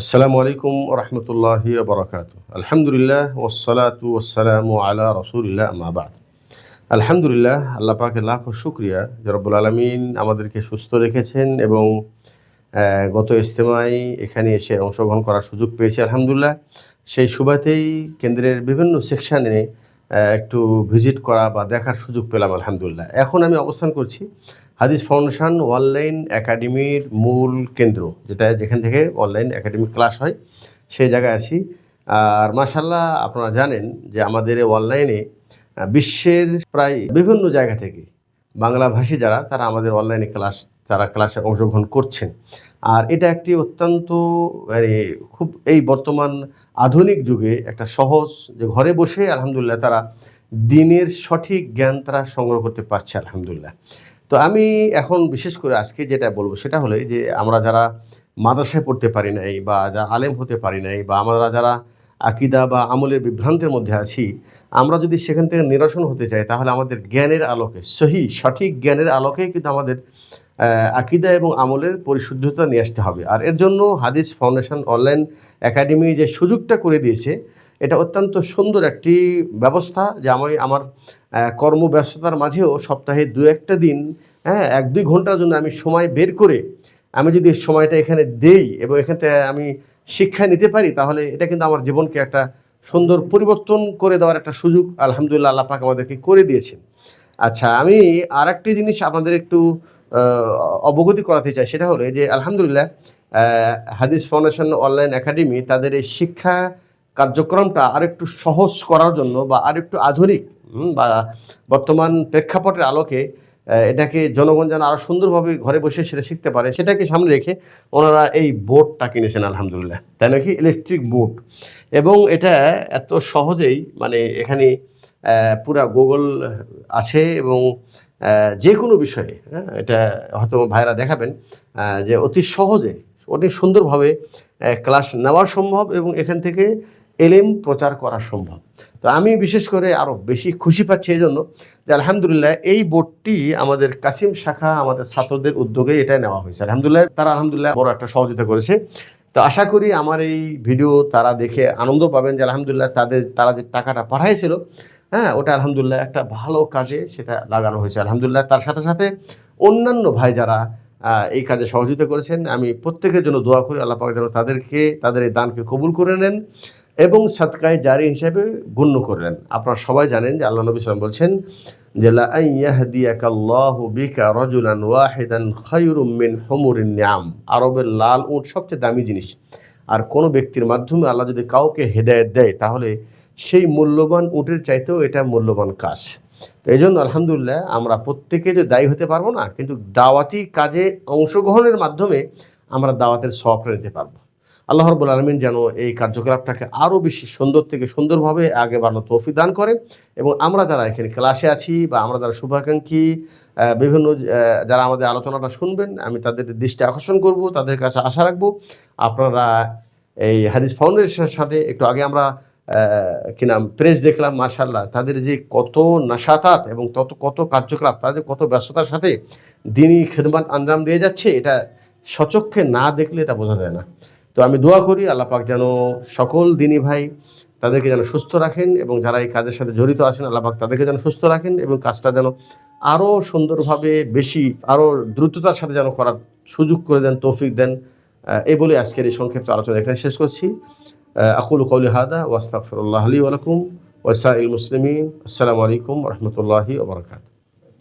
আসসালামু আলাইকুম রহমতুল্লাহি বরকাত আলহামদুলিল্লাহ ওসালাতু ওসালাম আলা রসুলিল্লাহ আমাবাদ আলহামদুলিল্লাহ, আল্লাহ পাকে লাখো শুক্রিয়া জরবুল আলমিন আমাদেরকে সুস্থ রেখেছেন এবং গত ইজতেমায় এখানে এসে অংশগ্রহণ করার সুযোগ পেয়েছে। আলহামদুলিল্লাহ, সেই সুবাতেই কেন্দ্রের বিভিন্ন সেকশানে একটু ভিজিট করা বা দেখার সুযোগ পেলাম, আলহামদুলিল্লাহ। এখন আমি অবস্থান করছি হাদিস ফাউন্ডেশন অনলাইন একাডেমির মূল কেন্দ্র, যেটা যেখান থেকে অনলাইন একাডেমিক ক্লাস হয়, সেই জায়গায় আছি। আর মাশাল্লাহ আপনারা জানেন যে আমাদের অনলাইনে বিশ্বের প্রায় বিভিন্ন জায়গা থেকে বাংলাভাষী যারা, তারা আমাদের অনলাইনে ক্লাস তারা ক্লাসে অংশগ্রহণ করছেন। আর এটা একটি অত্যন্ত মানে খুব এই বর্তমান আধুনিক যুগে একটা সহজ যে ঘরে বসে আলহামদুলিল্লাহ তারা দিনের সঠিক জ্ঞান তারা সংগ্রহ করতে পারছে আলহামদুলিল্লাহ। তো আমি এখন বিশেষ করে আজকে যেটা বলব সেটা হলো যে আমরা যারা মাদ্রাসায় পড়তে পারি নাই বা যারা আলেম হতে পারি নাই বা আমরা যারা আকিদা বা আমলের বিভ্রান্তের মধ্যে আছি, আমরা যদি সেখান থেকে নিরসন হতে চাই, তাহলে আমাদের জ্ঞানের আলোকে, সহি, সঠিক জ্ঞানের আলোকেই কিন্তু আমাদের আকিদা এবং আমলের পরিশুদ্ধতা নিয়ে আসতে হবে। আর এর জন্য হাদিস ফাউন্ডেশন অনলাইন একাডেমি যে সুযোগটা করে দিয়েছে, এটা অত্যন্ত সুন্দর একটি ব্যবস্থা যে আমি আমার কর্মব্যস্ততার মাঝেও সপ্তাহে দু একটা দিন হ্যাঁ এক দুই ঘণ্টার জন্য আমি সময় বের করে আমি যদি সময়টা এখানে দেই এবং এখান থেকে আমি শিক্ষা নিতে পারি, তাহলে এটা কিন্তু আমার জীবনকে একটা সুন্দর পরিবর্তন করে দেওয়ার একটা সুযোগ আলহামদুলিল্লাহ আল্লাহ পাক আমাদেরকে করে দিয়েছেন। আচ্ছা আমি আর একটি জিনিস আপনাদের একটু অবগতি করাতে চাই, সেটা হলো যে আলহামদুলিল্লাহ হাদিস ফাউন্ডেশন অনলাইন একাডেমি তাদের এই শিক্ষা কার্যক্রমটা আরেকটু সহজ করার জন্য বা আরেকটু আধুনিক বা বর্তমান প্রেক্ষাপটের আলোকে এটাকে জনগণ যেন আরও সুন্দরভাবে ঘরে বসে সেটা শিখতে পারে সেটাকে সামনে রেখে ওনারা এই বোর্ডটা কিনেছেন আলহামদুলিল্লাহ। তাই নাকি? ইলেকট্রিক বোর্ড এবং এটা এত সহজেই মানে এখানে পুরা গুগল আছে এবং যে কোনো বিষয়ে হ্যাঁ, এটা হয়তো ভাইরা দেখাবেন যে অতি সহজে অনেক সুন্দরভাবে ক্লাস নেওয়া সম্ভব এবং এখান থেকে এলেম প্রচার করা সম্ভব। তো আমি বিশেষ করে আরও বেশি খুশি পাচ্ছি এই জন্য যে আলহামদুলিল্লাহ এই বোর্ডটি আমাদের কাসিম শাখা আমাদের ছাত্রদের উদ্যোগে এটা নেওয়া হয়েছে। আলহামদুলিল্লাহ তারা আলহামদুলিল্লাহ বড় একটা সহযোগিতা করেছে। তো আশা করি আমার এই ভিডিও তারা দেখে আনন্দ পাবেন যে আলহামদুলিল্লাহ তাদের, তারা যে টাকাটা পাঠাইছিল হ্যাঁ ওটা আলহামদুলিল্লাহ একটা ভালো কাজে সেটা লাগানো হয়েছে। আলহামদুলিল্লাহ তার সাথে সাথে অন্যান্য ভাই যারা এই কাজে সহযোগিতা করেছেন, আমি প্রত্যেকের জন্য দোয়া করি, আল্লাহ পাক যেন তাদেরকে, তাদের এই দানকে কবুল করে নেন। এবং সাদকায় জারি হিসাবে গণ্য করলেন। আপনারা সবাই জানেন যে আল্লাহ নবী বলছেন যে আরবের লাল উট সবচেয়ে দামি জিনিস। আর কোনো ব্যক্তির মাধ্যমে আল্লাহ যদি কাউকে হেদায়েত দেয়, তাহলে সেই মূল্যবান উটের চাইতেও এটা মূল্যবান কাজ। তো এই জন্য আলহামদুলিল্লাহ আমরা প্রত্যেকে যে দায়ী হতে পারব না, কিন্তু দাওয়াতি কাজে অংশগ্রহণের মাধ্যমে আমরা দাওয়াতের সফর নিতে পারব। আল্লাহ রব্বুল আলমিন যেন এই কার্যকলাপটাকে আরও বেশি সুন্দর থেকে সুন্দরভাবে আগে বাড়ানো তৌফিক দান করে এবং আমরা যারা এখানে ক্লাসে আছি বা আমরা যারা শুভাকাঙ্ক্ষী বিভিন্ন যারা আমাদের আলোচনাটা শুনবেন, আমি তাদের দৃষ্টি আকর্ষণ করব, তাদের কাছে আশা রাখব। আপনারা এই হাদিস ফাউন্ডেশনের সাথে একটু আগে আমরা কি নাম, প্রেস দেখলাম মার্শাল্লাহ তাদের যে কত নাশাতাত এবং তত, কত কার্যকলাপ, তাদের কত ব্যস্ততার সাথে দিনই খেদমাত আঞ্জাম দিয়ে যাচ্ছে, এটা সচক্ষে না দেখলে এটা বোঝা যায় না। তো আমি দোয়া করি আল্লাহ পাক যেন সকল দিনী ভাই তাদেরকে যেন সুস্থ রাখেন এবং যারা এই কাজের সাথে জড়িত আছেন, আল্লাহ পাক তাদেরকে যেন সুস্থ রাখেন এবং কাজটা যেন আরও সুন্দরভাবে বেশি আরও দ্রুততার সাথে যেন করার সুযোগ করে দেন, তৌফিক দেন। এই বলে আজকের এই সংক্ষিপ্ত আলোচনা এখানে শেষ করছি। আকুল কৌলি হাদা ওয়াস্তাগফিরুল্লাহ আলী ওয়ালাকুম ওয়াসাইল মুসলিমিন। আসসালামু আলাইকুম রহমতুল্লাহি ওবরাকাতু